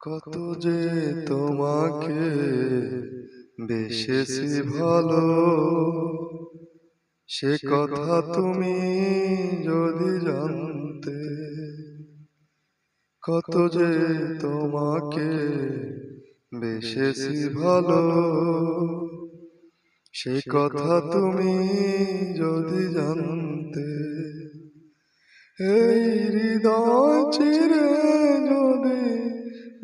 কত যে তোমাকে বেশেছি ভালো। সে কথা তুমি যদি জানতে কত যে তোমাকে বেশেছি ভালো। সে কথা তুমি যদি জানতে এই হৃদয় চিরে যদি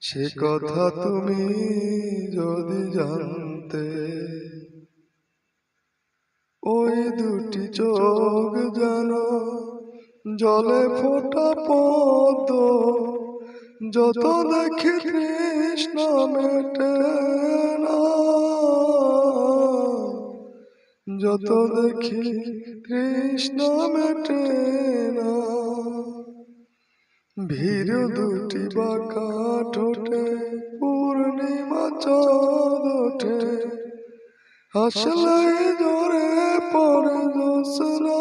সে কথা তুমি যদি জানতে। ওই দুটি চোখ যেন জলে ফোটা পদ্ম যত দেখি কৃষ্ণ মেটে না। যত দেখি কৃষ্ণ মেটে না। ভীর দুটি বাঁকা ঠোঁটে, পূর্ণিমা চাঁদ ওঠে। হাসলে জোরে পরে জোসনা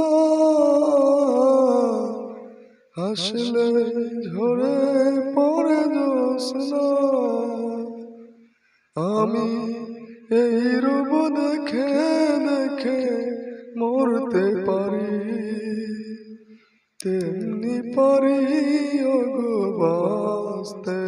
হাসলে ঝরে পরে জোসনা আমি এই রূপ দেখে দেখে মরতে পারি। তেমনি পারি ওগো বাঁচতে